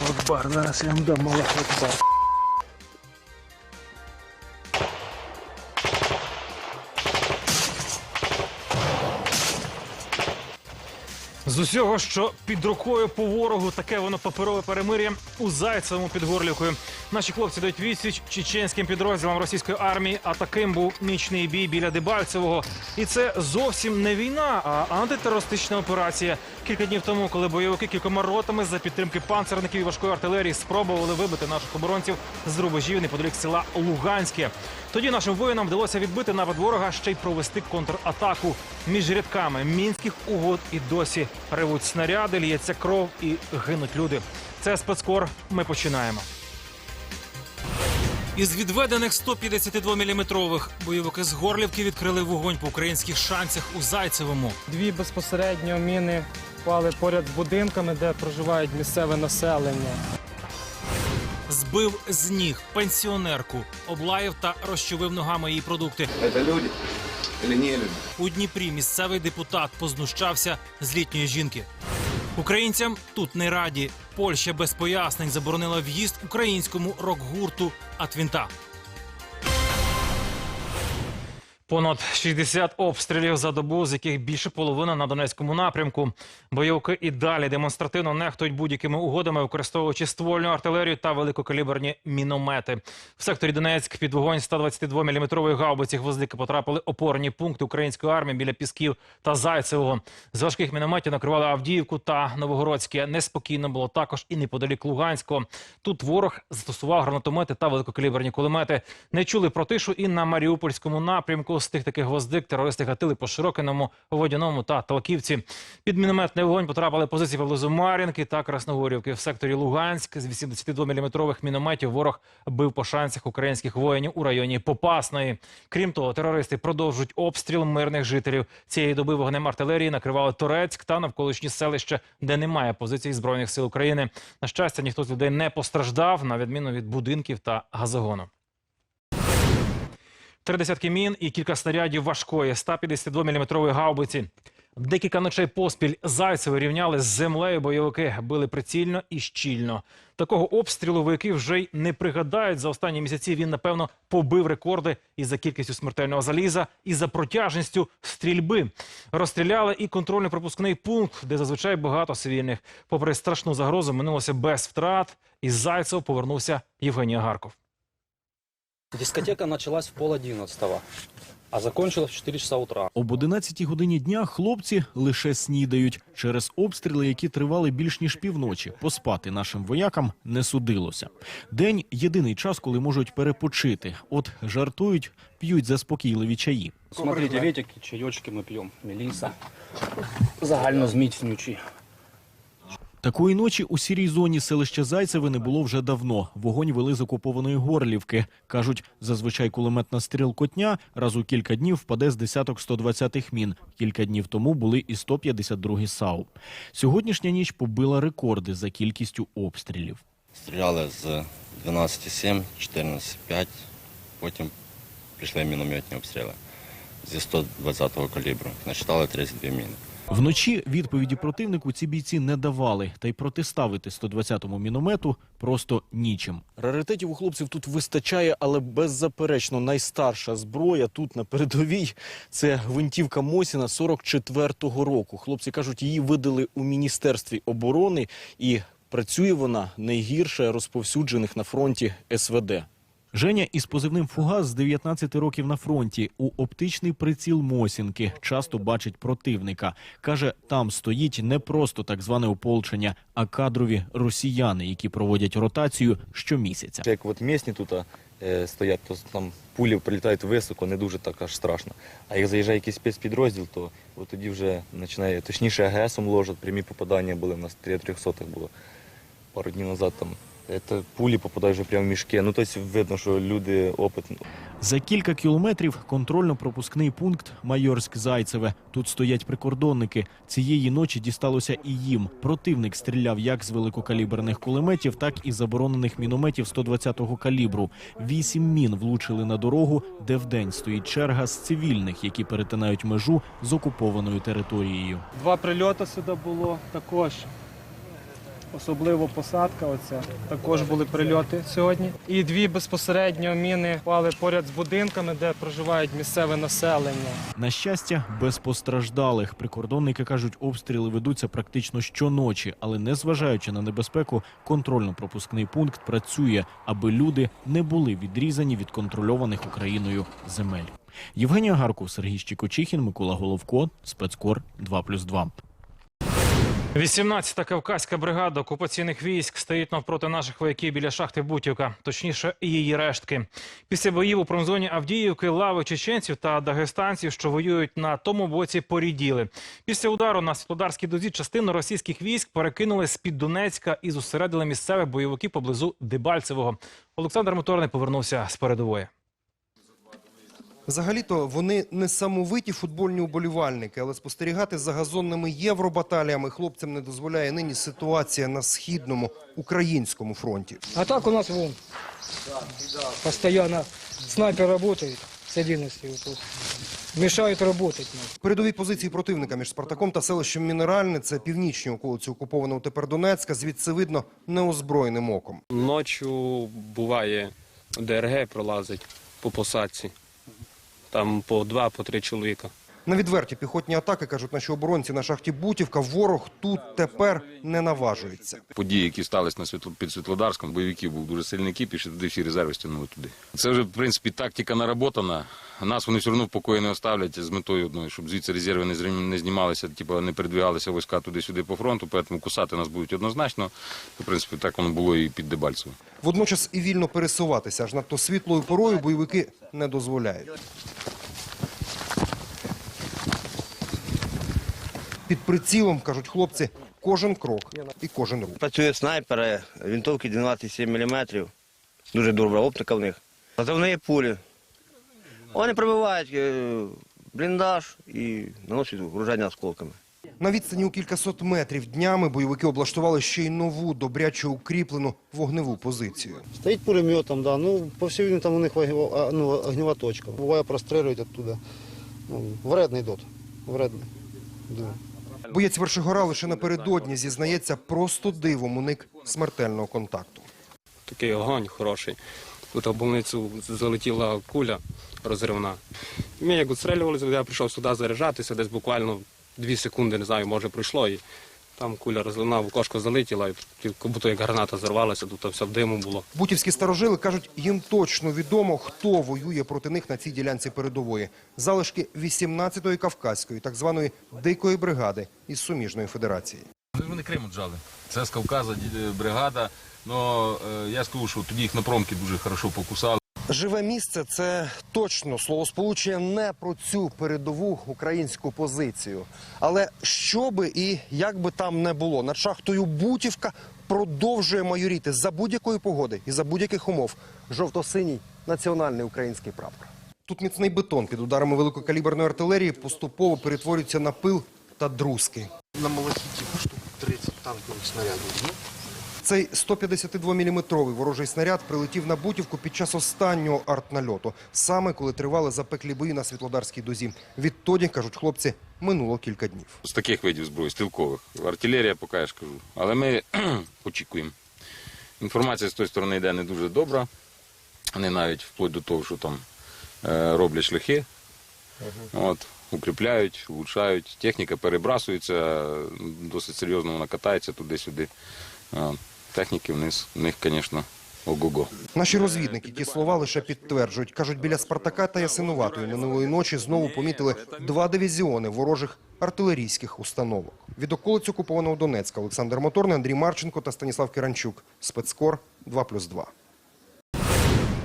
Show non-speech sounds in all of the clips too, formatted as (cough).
Аллах Акбар. Зараз я вам дам Аллах Акбар. З усього, що під рукою по ворогу, таке воно паперове перемир'я у Зайцевому під Горлівкою. Наші хлопці дають відсіч чеченським підрозділам російської армії, а таким був нічний бій біля Дебальцевого. І це зовсім не війна, а антитерористична операція. Кілька днів тому, коли бойовики кількома ротами за підтримки панцерників і важкої артилерії спробували вибити наших оборонців з рубежів неподалік села Луганське. Тоді нашим воїнам вдалося відбити напад ворога, ще й провести контратаку між рядками мінських угод і досі ревуть снаряди, лється кров і гинуть люди. Це спецкор. Ми починаємо. Із відведених 152-мм бойовики з Горлівки відкрили вогонь по українських шанцях у Зайцевому. Дві безпосередньо міни впали поряд з будинками, де проживають місцеве населення. Збив з ніг пенсіонерку, облаяв та розчовив ногами її продукти. Это люди или не люди? У Дніпрі місцевий депутат познущався з літньої жінки. Українцям тут не раді. Польща без пояснень заборонила в'їзд українському рок-гурту Атвінта. Понад 60 обстрілів за добу, з яких більше половина на Донецькому напрямку. Бойовики і далі демонстративно нехтують будь-якими угодами, використовуючи ствольну артилерію та великокаліберні міномети. В секторі Донецьк під вогонь 122-мм гаубиці гвоздики потрапили опорні пункти української армії біля Пісків та Зайцевого. З важких мінометів накривали Авдіївку та Новогородське. Неспокійно було також і неподалік Луганського. Тут ворог застосував гранатомети та великокаліберні кулемети. Не чули про тишу і на Маріупольському напрямку. З тих таких гвоздик терористи гатили по Широкиному, Водяному та Талаківці. Під мінометний вогонь потрапили позиції поблизу Мар'їнки та Красногорівки. В секторі Луганськ з 82-мм мінометів ворог бив по шансах українських воїнів у районі Попасної. Крім того, терористи продовжують обстріл мирних жителів. Цієї доби вогнем артилерії накривали Торецьк та навколишні селища, де немає позицій збройних сил України. На щастя, ніхто з людей не постраждав, на відміну від будинків та газогону. Три десятки мін і кілька снарядів важкої 152-мм гаубиці. Декілька ночей поспіль Зайцеве рівняли з землею. Бойовики били прицільно і щільно. Такого обстрілу вояки вже й не пригадають. За останні місяці він напевно побив рекорди і за кількістю смертельного заліза, і за протяжністю стрільби. Розстріляли і контрольно-пропускний пункт, де зазвичай багато цивільних. Попри страшну загрозу, минулося без втрат. Із Зайцева повернувся Євгеній Агарков. Дискотека началась в пол одиннадцатого, а закончилась в 4 часа утра. Об 11 годині дня хлопці лише снідають. Через обстріли, які тривали більш ніж півночі, поспати нашим воякам не судилося. День єдиний час, коли можуть перепочити. От жартують, п'ють заспокійливі чаї. Смотрите, видите, какие чаечки мы пьем. Мелиса. Загально зміцнюючі. Такої ночі у сірій зоні селища Зайцеве не було вже давно. Вогонь вели з окупованої Горлівки. Кажуть, зазвичай кулеметна стрілкотня раз у кілька днів впаде з десяток 120-х мін. Кілька днів тому були і 152 САУ. Сьогоднішня ніч побила рекорди за кількістю обстрілів. Стріляли з 12,7, 14,5, потім пішли мінометні обстріли зі 120-го калібру. Насчитали 32 міни. Вночі відповіді противнику ці бійці не давали, та й протиставити 120-му міномету просто нічим. Раритетів у хлопців тут вистачає, але беззаперечно найстарша зброя тут на передовій це гвинтівка Мосіна 44-го року. Хлопці кажуть, її видали у міністерстві оборони, і працює вона найгірше розповсюджених на фронті СВД. Женя із позивним фугас з 19 років на фронті у оптичний приціл Мосінки часто бачить противника. Каже, там стоїть не просто так зване ополчення, а кадрові росіяни, які проводять ротацію щомісяця. Як от місні тут е, стоять, то там пулі прилітають високо, не дуже так аж страшно. А як заїжджає якийсь спецпідрозділ, то от тоді вже починає, точніше АГСом ложать, прямі попадання були, у нас 3 трьохсотих було пару днів назад там. Це пулі попадають вже прямо в мішки. Ну, тобто видно, що люди опитні. За кілька кілометрів контрольно-пропускний пункт Майорськ-Зайцеве. Тут стоять прикордонники. Цієї ночі дісталося і їм. Противник стріляв як з великокаліберних кулеметів, так і заборонених мінометів 120-го калібру. Вісім мін влучили на дорогу, де вдень стоїть черга з цивільних, які перетинають межу з окупованою територією. Два прильоти сюди було також. Особливо посадка. Оця також були прильоти сьогодні. І дві безпосередньо міни впали поряд з будинками, де проживають місцеве населення. На щастя, без постраждалих. Прикордонники кажуть, обстріли ведуться практично щоночі, але незважаючи на небезпеку, контрольно-пропускний пункт працює, аби люди не були відрізані від контрольованих Україною земель. Євгенія Гарков, Сергій Щекочихін, Микола Головко, спецкор 2+,2. 18-та Кавказька бригада окупаційних військ стоїть навпроти наших вояків біля шахти Бутівка, точніше її рештки. Після боїв у промзоні Авдіївки лави чеченців та дагестанців, що воюють на тому боці, поріділи. Після удару на Світлодарській дозі частину російських військ перекинули з під Донецька і зосередили місцевих бойовиків поблизу Дебальцевого. Олександр Моторний повернувся з передової. Взагалі-то вони не самовиті футбольні уболівальники, але спостерігати за газонними євробаталіями хлопцям не дозволяє нині ситуація на східному українському фронті. А так у нас вон. Постоянно снайпер работает с 11 вот, Мешают работать. Передові позиції противника між Спартаком та селищем Мінеральне – це північні околиці окупованого тепер Донецька. Звідси видно неозброєним оком. Ночі буває ДРГ пролазить по посадці. Там по два, по три чоловіка. На відверті піхотні атаки, кажуть наші оборонці на шахті Бутівка, ворог тут тепер не наважується. події, які сталися на Світло- під Світлодарськом, бойовиків був дуже сильний кіпіш, і туди всі резерви стягнули туди. Це вже, в принципі, тактика наработана. Нас вони все одно в покої не оставлять з метою одною, щоб звідси резерви не, не знімалися, типу, не передвигалися війська туди-сюди по фронту, тому кусати нас будуть однозначно. В принципі, так воно було і під Дебальцево. Водночас і вільно пересуватися аж надто світлою порою бойовики не дозволяють. Під прицілом, кажуть хлопці, кожен крок і кожен рух. Працює снайпери, винтовки 12,7 мм. Дуже добра оптика в них. Позивні пулі. Вони пробивають е, бліндаж і наносять враження осколками. На відстані у кількасот метрів днями бойовики облаштували ще й нову, добряче укріплену вогневу позицію. Стоит пулеметом, да. Ну, по всей видимости, там у них вогнева- а, ну, огнева точка. Бывает, простреливают оттуда. Ну, вредный дот. Вредный. Да. Боєць Вершигора лише напередодні зізнається, просто дивом уник смертельного контакту. Такий огонь хороший. Тут в больницю залетіла куля розривна. Ми як відстрілювалися, я прийшов сюди заряджатися, десь буквально дві секунди, не знаю, може пройшло. І там куля розривна, в залетіла, і як будто як граната зарвалася, тут все в диму було. Бутівські старожили кажуть, їм точно відомо, хто воює проти них на цій ділянці передової. Залишки 18-ї Кавказької, так званої дикої бригади із суміжної федерації. Вони Крим отжали. Це з Кавказа бригада. Ну, е, я скажу, що тоді їх на промки дуже хорошо покусали. Живе місце це точно словосполучення не про цю передову українську позицію. Але що би і як би там не було, над шахтою Бутівка продовжує майоріти за будь-якої погоди і за будь-яких умов. Жовто-синій національний український прапор. Тут міцний бетон під ударами великокаліберної артилерії поступово перетворюється на пил та друзки. На молотіті штук 30 танкових снарядів. Цей 152-мм ворожий снаряд прилетів на Бутівку під час останнього артнальоту, саме коли тривали запеклі бої на Світлодарській дозі. Відтоді, кажуть хлопці, минуло кілька днів. З таких видів зброї, стрілкових. Артилерія, поки я ж кажу. Але ми (clears throat) очікуємо. Інформація з тої сторони йде не дуже добра. Вони навіть вплоть до того, що там е, роблять шляхи, от, укріпляють, влучають. Техніка перебрасується, досить серйозно вона катається туди-сюди. Техніки в них, звісно, ого-го. Наші розвідники ті слова лише підтверджують. Кажуть, біля Спартака та Ясинуватої минулої ночі знову помітили два дивізіони ворожих артилерійських установок. Від околиць окупованого Донецька Олександр Моторний, Андрій Марченко та Станіслав Киранчук. Спецкор 2+,2.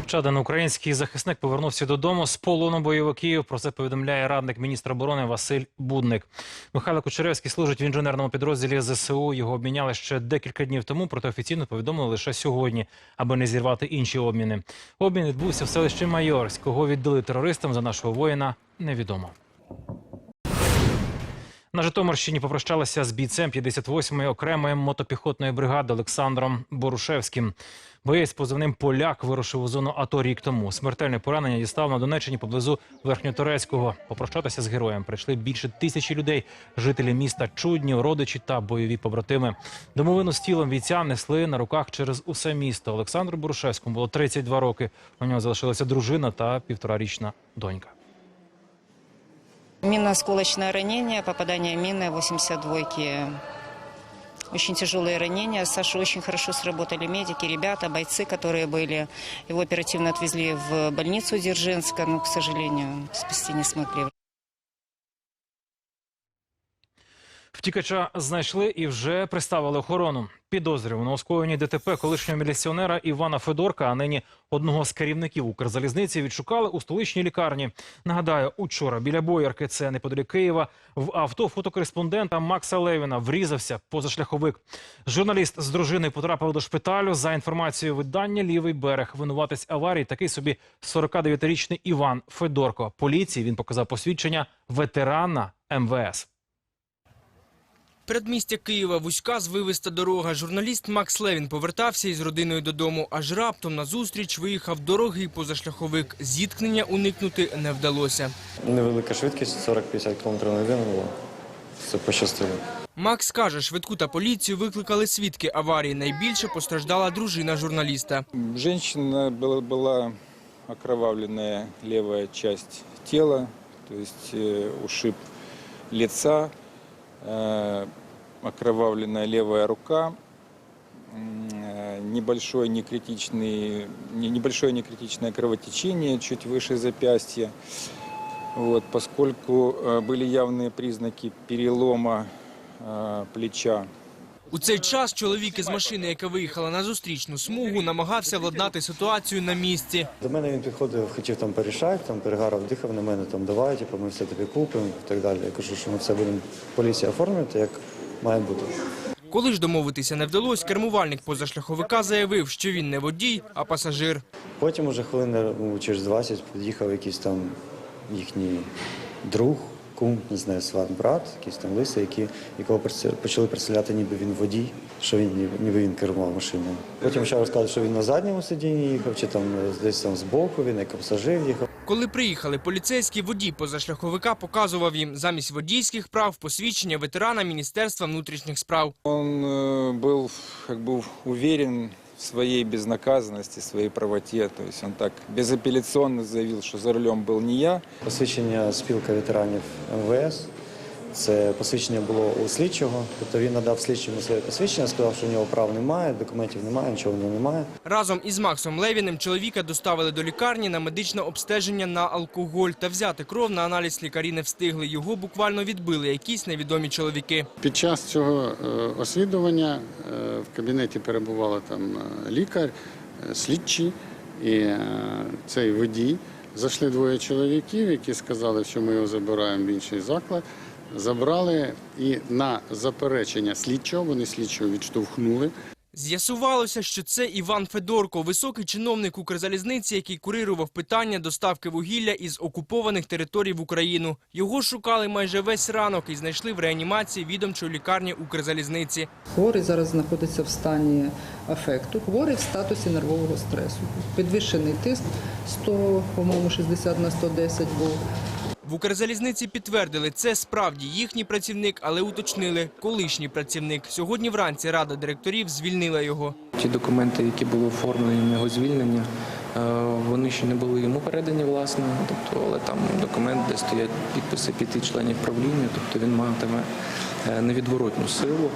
Ще український захисник повернувся додому з полону бойовиків. Про це повідомляє радник міністра оборони Василь Будник. Михайло Кучеревський служить в інженерному підрозділі ЗСУ. Його обміняли ще декілька днів тому, проте офіційно повідомили лише сьогодні, аби не зірвати інші обміни. Обмін відбувся в селищі Майорськ. Кого віддали терористам за нашого воїна, невідомо. На Житомирщині попрощалися з бійцем 58-ї окремої мотопіхотної бригади Олександром Борушевським. Боєць позивним Поляк вирушив у зону АТО рік тому. Смертельне поранення дістав на Донеччині поблизу Верхньоторецького. Попрощатися з героєм прийшли більше тисячі людей, жителі міста Чудні, родичі та бойові побратими. Домовину з тілом бійця несли на руках через усе місто. Олександру Борушевському було 32 роки. У нього залишилася дружина та півторарічна донька. Минно-осколочное ранение, попадание мины 82-ки. Очень тяжелые ранения. Сашу очень хорошо сработали медики, ребята, бойцы, которые были. Его оперативно отвезли в больницу Дзержинска, но, к сожалению, спасти не смогли. Втікача знайшли і вже приставили охорону. Підозрюваного у скоєнні ДТП колишнього міліціонера Івана Федорка, а нині одного з керівників Укрзалізниці, відшукали у столичній лікарні. Нагадаю, учора біля Боярки, це неподалік Києва, в авто фотокореспондента Макса Левіна врізався позашляховик. Журналіст з дружиною потрапив до шпиталю. За інформацією видання «Лівий берег» винуватець аварії такий собі 49-річний Іван Федорко. Поліції він показав посвідчення ветерана МВС. Передмістя Києва вузька звивиста дорога. Журналіст Макс Левін повертався із родиною додому, аж раптом на зустріч виїхав дорогий позашляховик. Зіткнення уникнути не вдалося. Невелика швидкість 40-50 км на годину було. Це пощастило. Макс каже, швидку та поліцію викликали свідки аварії. Найбільше постраждала дружина журналіста. Женщина была, была окровавленная левая часть тела, то есть э, ушиб лица, э, окровавленная левая рука, м, э, небольшое некритичный, не- небольшое некритичное кровотечение чуть выше запястья. Вот, поскольку э, были явные признаки перелома э, плеча У цей час чоловік із машини, яка виїхала на зустрічну смугу, намагався владнати ситуацію на місці. До мене він підходив, хотів там порішати, там перегарав, дихав на мене, там давай, типу, ми все тобі купимо і так далі. Я кажу, що ми все будемо поліція оформлювати, як має бути. Коли ж домовитися не вдалося, кермувальник позашляховика заявив, що він не водій, а пасажир. Потім уже хвилин через 20 під'їхав якийсь там їхній друг, кум, не знаю, сват, брат, якийсь там лисий, які, якого представ- почали представляти, ніби він водій, що він ніби, ніби він керував машиною. Потім ще розказали, що він на задньому сидінні їхав, чи там е, десь там збоку, він як пасажир їхав. Коли приїхали поліцейські, водій позашляховика показував їм замість водійських прав посвідчення ветерана Міністерства внутрішніх справ. Он э, был как бы уверен в своей безнаказанности, своей правоте. То есть он так безапелляционно заявил, что за рулем был не я. Посвящение спилка ветеранів МВС. Це посвідчення було у слідчого. Тобто він надав слідчому своє посвідчення, сказав, що у нього прав немає, документів немає, нічого в нього немає. Разом із Максом Левіним чоловіка доставили до лікарні на медичне обстеження на алкоголь та взяти кров на аналіз лікарі не встигли. Його буквально відбили якісь невідомі чоловіки. Під час цього е, освідування е, в кабінеті перебувала там е, лікар, слідчий і цей водій. Зайшли двоє чоловіків, які сказали, що ми його забираємо в інший заклад. Забрали і на заперечення слідчого, вони слідчого відштовхнули. З'ясувалося, що це Іван Федорко, високий чиновник Укрзалізниці, який курирував питання доставки вугілля із окупованих територій в Україну. Його шукали майже весь ранок і знайшли в реанімації відомчої лікарні Укрзалізниці. Хворий зараз знаходиться в стані афекту. Хворий в статусі нервового стресу. Підвищений тиск 100, по-моєму, 60 на 110 був. В Укрзалізниці підтвердили, це справді їхній працівник, але уточнили – колишній працівник. Сьогодні вранці рада директорів звільнила його. Ті документи, які були оформлені на його звільнення, е, вони ще не були йому передані, власне. Тобто, але там документ, де стоять підписи п'яти членів правління, тобто він матиме е, невідворотну силу.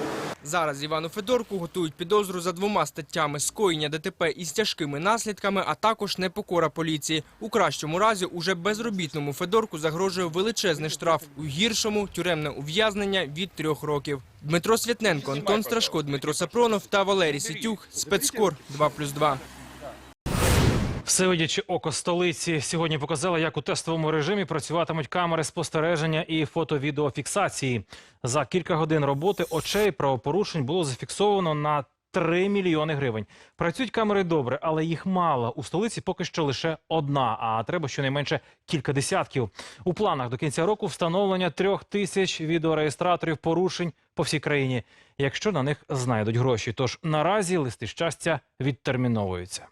Зараз Івану Федорку готують підозру за двома статтями – скоєння ДТП із тяжкими наслідками, а також непокора поліції. У кращому разі уже безробітному Федорку загрожує величезний штраф, у гіршому – тюремне ув'язнення від трьох років. Дмитро Святненко, Антон Страшко, Дмитро Сапронов та Валерій Сітюх Спецкор 2+,2. Всевидяче око столиці сьогодні показало, як у тестовому режимі працюватимуть камери спостереження і фото-відеофіксації. За кілька годин роботи очей правопорушень було зафіксовано на 3 мільйони гривень. Працюють камери добре, але їх мало. У столиці поки що лише одна, а треба щонайменше кілька десятків. У планах до кінця року встановлення трьох тисяч відеореєстраторів порушень по всій країні, якщо на них знайдуть гроші. Тож наразі листи щастя відтерміновуються.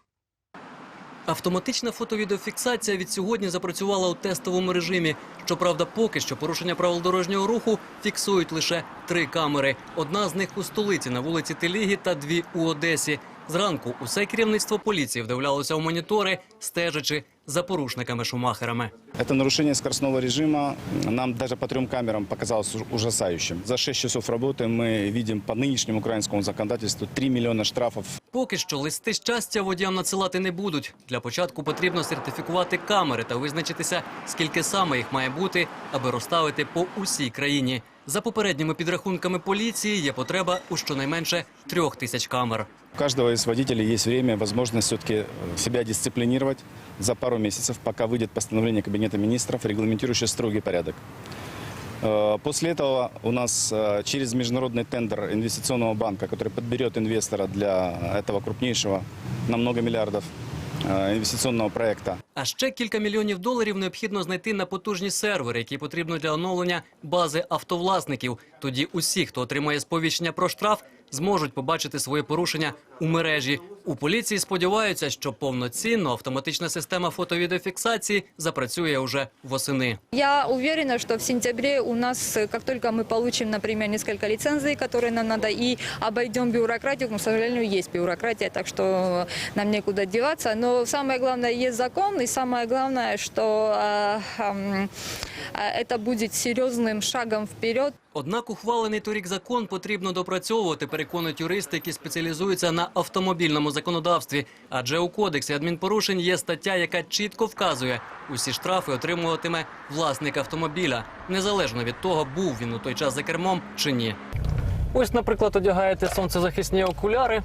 Автоматична фото-відеофіксація від сьогодні запрацювала у тестовому режимі. Щоправда, поки що порушення правил дорожнього руху фіксують лише три камери. Одна з них у столиці на вулиці Телігі та дві у Одесі. Зранку усе керівництво поліції вдивлялося у монітори, стежачи за порушниками-шумахерами. Это нарушение скоростного режима нам даже по трем камерам показалось уж- ужасающим. За 6 часов работы мы видим по нынешнему украинскому законодательству 3 миллиона штрафов. Поки що листи щастя водіям надсилати не будуть. Для початку потрібно сертифікувати камери та визначитися, скільки саме їх має бути, аби розставити по усій країні. За попередніми підрахунками поліції є потреба у щонайменше трьох тисяч камер. У каждого из водителей есть время, возможность все-таки себя дисциплинировать за пару месяцев, пока выйдет постановление Кабинета министров, регламентирующее строгий порядок. Э, После этого у нас э, через международный тендер инвестиционного банка, который подберет инвестора для этого крупнейшего на много миллиардов э, инвестиционного проекта, А ще кілька мільйонів доларів необхідно знайти на потужні сервери, які потрібно для оновлення бази автовласників. Тоді усі, хто отримає сповіщення про штраф, зможуть побачити своє порушення у мережі. У поліції сподіваються, що повноцінно автоматична система фото-відеофіксації запрацює уже восени. Я уверена, что в сентябре у нас, э, как только мы получим, например, несколько лицензий, которые нам надо, и обойдем бюрократию, но, к сожалению, есть бюрократия, так что нам некуда деваться. Но самое главное, есть закон, и самое главное, что э, эм, э, это будет серьезным шагом вперед. Однак ухвалений торік закон потрібно допрацьовувати, переконують юристи, які спеціалізуються на автомобільному законодавстві. Адже у кодексі адмінпорушень є стаття, яка чітко вказує, усі штрафи отримуватиме власник автомобіля, незалежно від того, був він у той час за кермом чи ні. Ось, наприклад, одягаєте сонцезахисні окуляри,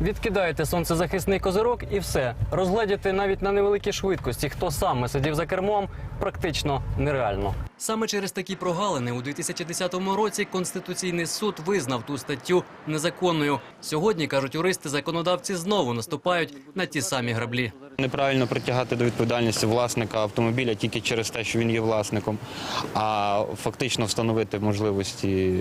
відкидаєте сонцезахисний козирок і все. Розгледіти навіть на невеликій швидкості, хто саме сидів за кермом, практично нереально. Саме через такі прогалини у 2010 році Конституційний суд визнав ту статтю незаконною. Сьогодні, кажуть юристи, законодавці знову наступають на ті самі граблі. Неправильно притягати до відповідальності власника автомобіля тільки через те, що він є власником, а фактично встановити можливості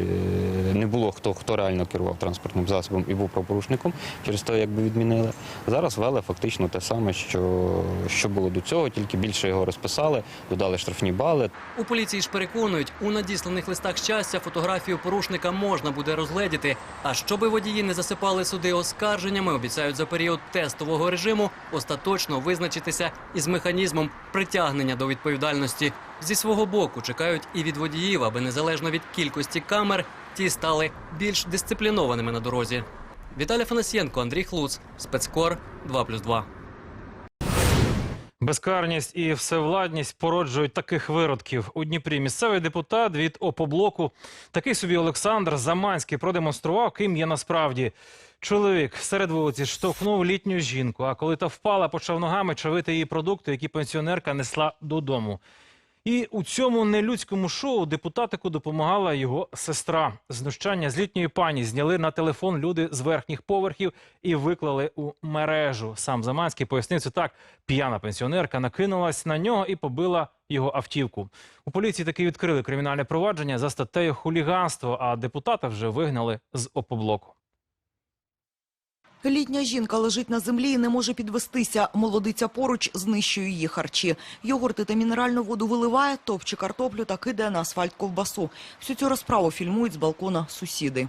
е, не було хто, хто реально керував транспортним засобом і був правопорушником, через те, якби відмінили. Зараз ввели фактично те саме, що, що було до цього, тільки більше його розписали, додали штрафні бали. У поліції ж переконують, у надісланих листах щастя фотографію порушника можна буде розгледіти. А щоби водії не засипали суди оскарженнями, обіцяють за період тестового режиму остаточно визначитися із механізмом притягнення до відповідальності. Зі свого боку чекають і від водіїв, аби незалежно від кількості камер ті стали більш дисциплінованими на дорозі. Віталій Фанасьєнко, Андрій Хлуц, спецкор 2+,2. Безкарність і всевладність породжують таких виродків. У Дніпрі місцевий депутат від ОПОБЛОКу, такий собі Олександр Заманський, продемонстрував, ким є насправді. Чоловік серед вулиці штовхнув літню жінку, а коли та впала, почав ногами чавити її продукти, які пенсіонерка несла додому. І у цьому нелюдському шоу депутатику допомагала його сестра. Знущання з літньої пані зняли на телефон люди з верхніх поверхів і виклали у мережу. Сам Заманський пояснив це так: п'яна пенсіонерка накинулась на нього і побила його автівку. У поліції таки відкрили кримінальне провадження за статтею хуліганство, а депутата вже вигнали з опоблоку. Літня жінка лежить на землі і не може підвестися. Молодиця поруч знищує її харчі. Йогурти та мінеральну воду виливає, топче картоплю та кидає на асфальт ковбасу. Всю цю розправу фільмують з балкона сусіди.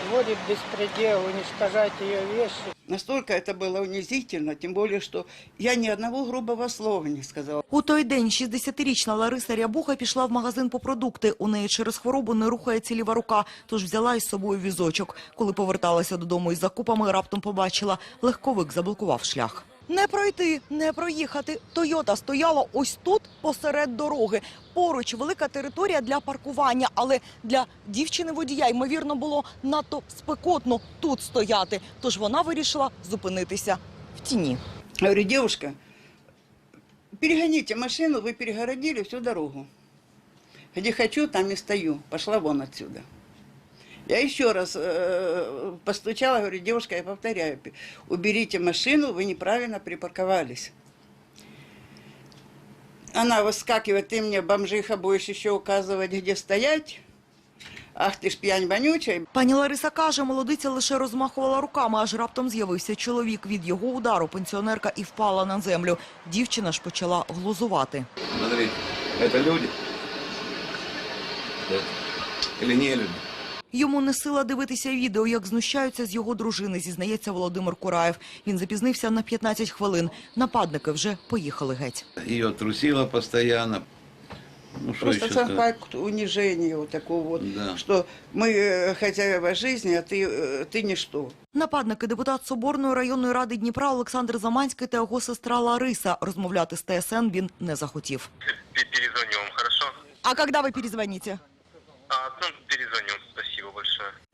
Производит беспредел, уничтожать ее вещи. Настолько это было унизительно, тем более, что я ни одного грубого слова не сказала. У той день 60-річна Лариса Рябуха пішла в магазин по продукти. У неї через хворобу не рухається ліва рука, тож взяла із собою візочок. Коли поверталася додому із закупами, раптом побачила – легковик заблокував шлях. Не пройти, не проїхати. Тойота стояла ось тут, посеред дороги. Поруч велика територія для паркування, але для дівчини-водія, ймовірно, було надто спекотно тут стояти. Тож вона вирішила зупинитися в тіні. Говорю, девушка, перегоните машину, вы перегородили всю дорогу. Где хочу, там и стою. Пошла вон отсюда. Я еще раз э, постучала, говорю, девушка, я повторяю, уберите машину, вы неправильно припарковались. Она выскакивает, ты мне, бомжиха, будешь еще указывать, где стоять? Ах ти ж п'янь вонюча. Пані Лариса каже, молодиця лише розмахувала руками, аж раптом з'явився чоловік. Від його удару пенсіонерка і впала на землю. Дівчина ж почала глузувати. Смотри, это люди? Или не люди? Йому не сила дивитися відео, як знущаються з його дружини, зізнається Володимир Кураєв. Він запізнився на 15 хвилин. Нападники вже поїхали геть. Ее трусило постоянно. Ну, что Просто еще сам сказать? факт унижения вот такого вот, Да. что мы э, хозяева жизни, а ты, э, ты ничто. Нападники депутат Соборної районної ради Дніпра Олександр Заманський та його сестра Лариса. Розмовляти з ТСН він не захотів. Перезвоню вам, хорошо? А коли ви перезвоните? А, ну, перезвоню.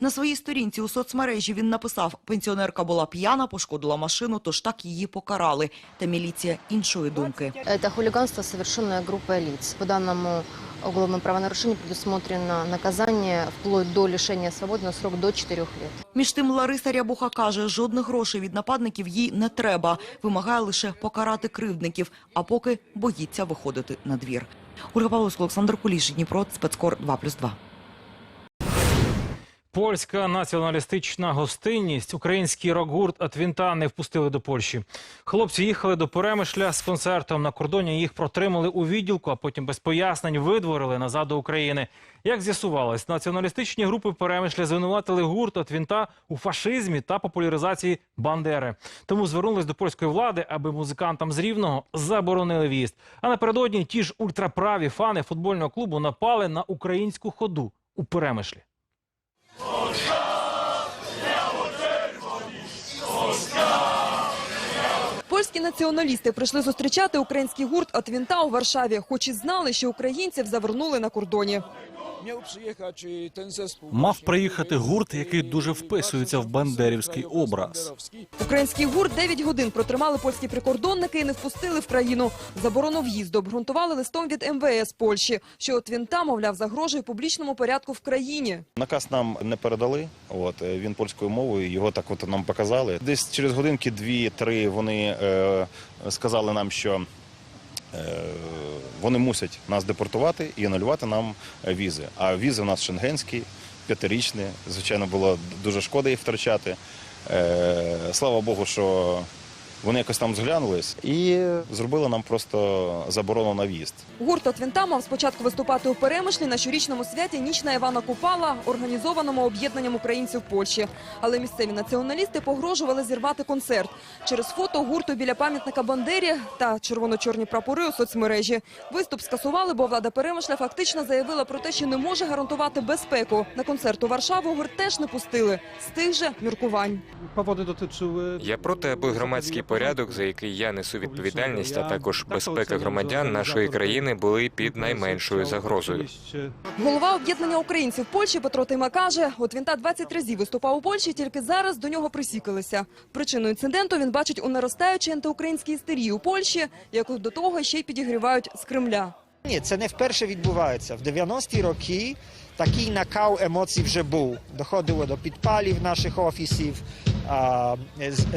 На своїй сторінці у соцмережі він написав, пенсіонерка була п'яна, пошкодила машину, тож так її покарали. Та міліція іншої думки. Это хулиганство, совершенное группой лиц. По данному уголовному правонарушению предусмотрено наказание вплоть до лишения свободы на срок до 4 лет. Між тим Лариса Рябуха каже, жодних грошей від нападників їй не треба. Вимагає лише покарати кривдників, а поки боїться виходити на двір. Ольга Павловська, Олександр Куліш, Дніпро, спецкор 2+,2. Польська націоналістична гостинність. Український рок-гурт «Атвінта» не впустили до Польщі. Хлопці їхали до Перемишля з концертом. На кордоні їх протримали у відділку, а потім без пояснень видворили назад до України. Як з'ясувалось, націоналістичні групи Перемишля звинуватили гурт «Атвінта» у фашизмі та популяризації Бандери. Тому звернулись до польської влади, аби музикантам з Рівного заборонили в'їзд. А напередодні ті ж ультраправі фани футбольного клубу напали на українську ходу у Перемишлі. Польські націоналісти прийшли зустрічати український гурт «Атвінта» у Варшаві, хоч і знали, що українців завернули на кордоні. Мав приїхати гурт, який дуже вписується в бандерівський образ. Український гурт 9 годин протримали польські прикордонники і не впустили в країну. Заборону в'їзду обґрунтували листом від МВС Польщі, що «Атвінта», мовляв, загрожує публічному порядку в країні. Наказ нам не передали. От е, він польською мовою. Його так от нам показали. Десь через годинки дві-три вони е, сказали нам, що вони мусять нас депортувати і анулювати нам е, візи. А візи в нас шенгенські, п'ятирічні. Звичайно, було дуже шкода їх втрачати. Е, слава Богу, що вони якось там зглянулись і зробили нам просто заборону на в'їзд. Гурт «Атвінта» мав спочатку виступати у Перемишлі на щорічному святі «Ніч на Івана Купала», організованому об'єднанням українців Польщі. Але місцеві націоналісти погрожували зірвати концерт. Через фото гурту біля пам'ятника Бандері та червоно-чорні прапори у соцмережі. Виступ скасували, бо влада Перемишля фактично заявила про те, що не може гарантувати безпеку. На концерт у Варшаву гурт теж не пустили. З тих же міркувань. Я проти, аби громадський порядок, за який я несу відповідальність, а також безпека громадян нашої країни були під найменшою загрозою. Голова об'єднання українців Польщі Петро Тима каже, от він та 20 разів виступав у Польщі, тільки зараз до нього присікалися. Причину інциденту він бачить у наростаючій антиукраїнській істерії у Польщі, яку до того ще й підігрівають з Кремля. Ні, це не вперше відбувається. В 90-ті роки такий накал емоцій вже був. Доходило до підпалів наших офісів,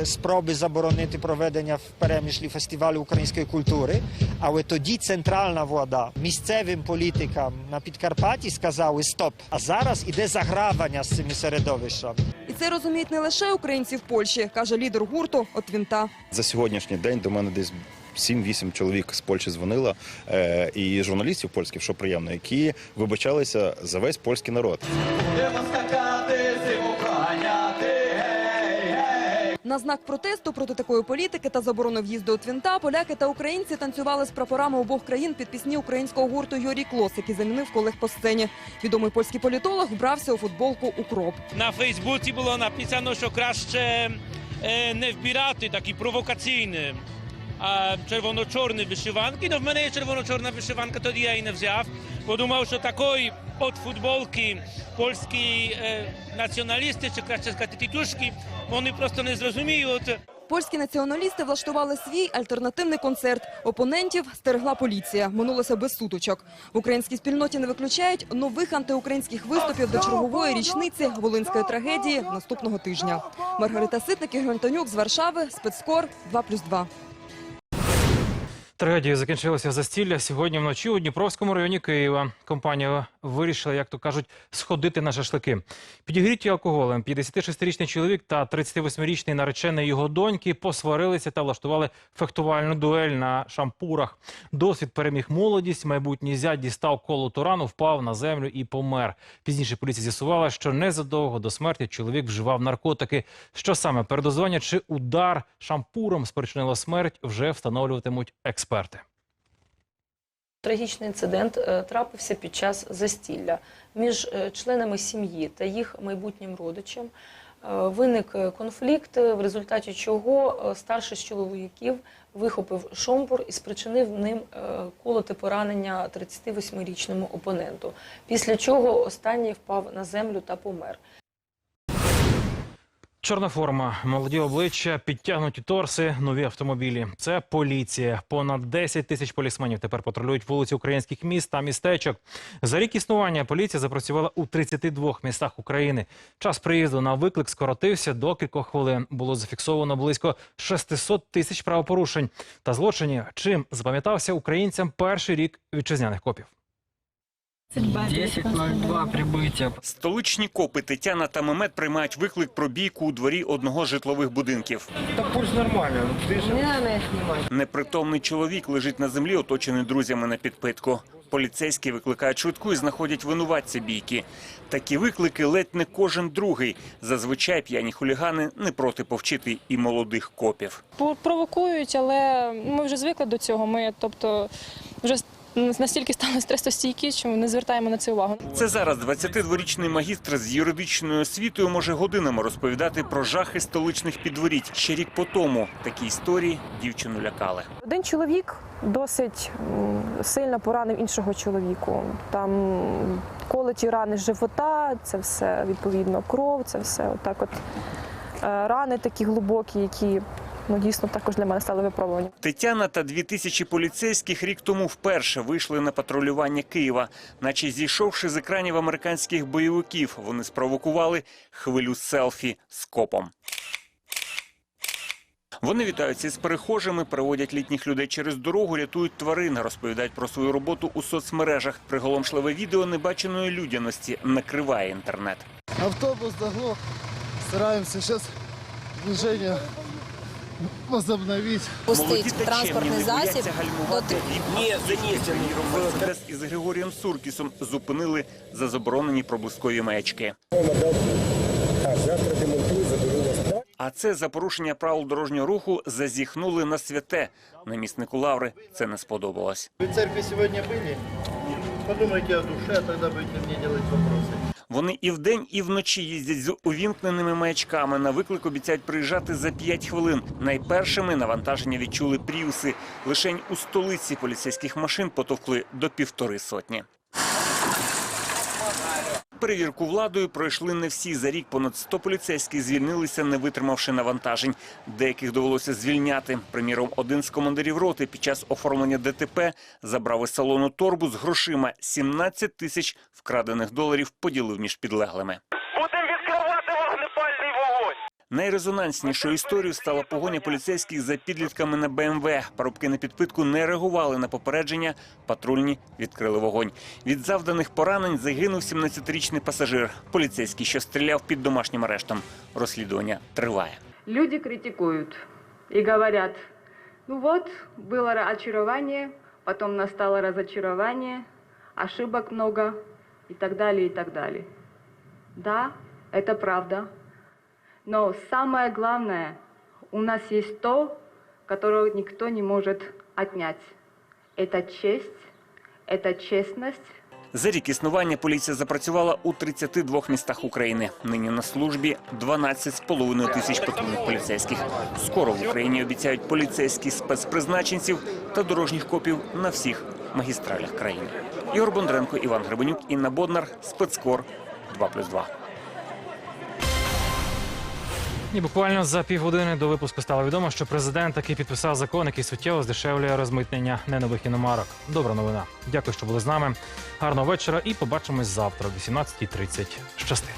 спроби заборонити проведення в перемішлі фестивалю української культури. Але тоді центральна влада місцевим політикам на Підкарпатті сказали стоп. А зараз іде загравання з цими середовищами. І це розуміють не лише українці в Польщі, каже лідер гурту от Вінта. За сьогоднішній день до мене десь 7-8 чоловік з Польщі дзвонило, е, і журналістів польських, що приємно, які вибачалися за весь польський народ. На знак протесту проти такої політики та заборони в'їзду у Твінта поляки та українці танцювали з прапорами обох країн під пісні українського гурту Юрій Клос, який замінив колег по сцені. Відомий польський політолог вбрався у футболку «Укроп». На Фейсбуці було написано, що краще е, не вбирати такі провокаційні а червоно-чорні вишиванки. Ну, в мене є червоно-чорна вишиванка, тоді я її не взяв. Подумав, що такої от футболки польські е, націоналісти, чи краще сказати тітушки, вони просто не зрозуміють. Польські націоналісти влаштували свій альтернативний концерт. Опонентів стерегла поліція. Минулося без суточок. В українській спільноті не виключають нових антиукраїнських виступів до чергової річниці волинської трагедії наступного тижня. Маргарита Ситник, Ігор Антонюк з Варшави, спецкор 2+,2. Трагедія закінчилася застілля сьогодні вночі у Дніпровському районі Києва. Компанія вирішила, як то кажуть, сходити на шашлики. Підігріті алкоголем 56-річний чоловік та 38-річний наречений його доньки посварилися та влаштували фехтувальну дуель на шампурах. Досвід переміг молодість. Майбутній зять дістав коло турану, впав на землю і помер. Пізніше поліція з'ясувала, що незадовго до смерті чоловік вживав наркотики. Що саме передозування чи удар шампуром спричинило смерть, вже встановлюватимуть експерти. Трагічний інцидент е, трапився під час застілля між е, членами сім'ї та їх майбутнім родичем. Е, Виник конфлікт, в результаті чого старший з чоловіків вихопив шомпур і спричинив ним колоте поранення 38-річному опоненту. Після чого останній впав на землю та помер. Чорна форма, молоді обличчя, підтягнуті торси, нові автомобілі. Це поліція. Понад 10 тисяч полісменів тепер патрулюють вулиці українських міст та містечок. За рік існування поліція запрацювала у 32 містах України. Час приїзду на виклик скоротився до кількох хвилин. Було зафіксовано близько 600 тисяч правопорушень та злочинів. Чим запам'ятався українцям перший рік вітчизняних копів. 10.02 прибиття. Столичні копи Тетяна та Мемет приймають виклик про бійку у дворі одного з житлових будинків. Та пульс нормально. Непритомний чоловік лежить на землі, оточений друзями на підпитку. Поліцейські викликають швидку і знаходять винуватця бійки. Такі виклики ледь не кожен другий. Зазвичай п'яні хулігани не проти повчити і молодих копів. Провокують, але ми вже звикли до цього. Ми, тобто, вже настільки стали стресостійкі, що ми не звертаємо на це увагу. Це зараз 22-річний магістр з юридичною освітою може годинами розповідати про жахи столичних підворіть. Ще рік по тому такі історії дівчину лякали. Один чоловік досить сильно поранив іншого чоловіку. Там колоті рани живота, це все відповідно кров, це все отак от е, рани такі глибокі, які ну, дійсно також для мене стали випробуванням. Тетяна та дві тисячі поліцейських рік тому вперше вийшли на патрулювання Києва, наче зійшовши з екранів американських бойовиків, вони спровокували хвилю селфі з копом. Вони вітаються з перехожими, проводять літніх людей через дорогу, рятують тварин, розповідають про свою роботу у соцмережах. Приголомшливе відео небаченої людяності накриває інтернет. Автобус заглох. Стараемся сейчас движение возобновить. Молоді та чемні не бояться гальмувати і занесені в тест із Григорієм Суркісом зупинили за заборонені проблискові маячки. А це за порушення правил дорожнього руху зазіхнули на святе. Наміснику Лаври це не сподобалось. Вы в церкви сегодня были? Подумайте о душе, а тогда будете мне делать вопросы. Вони і вдень, і вночі їздять з увімкненими маячками. На виклик обіцяють приїжджати за 5 хвилин. Найпершими навантаження відчули пріуси. Лишень у столиці поліцейських машин потовкли до півтори сотні. Перевірку владою пройшли не всі. За рік понад 100 поліцейських звільнилися, не витримавши навантажень. Деяких довелося звільняти. Приміром, один з командирів роти під час оформлення ДТП забрав із салону торбу з грошима. 17 тисяч вкрадених доларів поділив між підлеглими. Будемо відкривати вогнепальний вогонь. Найрезонанснішою історією стала погоня поліцейських за підлітками на БМВ. Парубки на підпитку не реагували на попередження. Патрульні відкрили вогонь. Від завданих поранень загинув 17-річний пасажир. Поліцейський, що стріляв під домашнім арештом. Розслідування триває. Люди критикуют и говорят, ну вот, было очарование, потом настало разочарование, ошибок много и так далее, и так далее. Да, это правда. Но самое главное, у нас есть то, которого никто не может отнять. Это честь, это честность, За рік існування поліція запрацювала у 32 містах України. Нині на службі 12,5 тисяч патрульних поліцейських. Скоро в Україні обіцяють поліцейських спецпризначенців та дорожніх копів на всіх магістралях країни. Ігор Бондренко, Іван Гребенюк, Інна Боднар, спецкор 2+,2. І буквально за півгодини до випуску стало відомо, що президент таки підписав закон, який суттєво здешевлює розмитнення ненових іномарок. Добра новина. Дякую, що були з нами. Гарного вечора і побачимось завтра о 18.30. Щасти.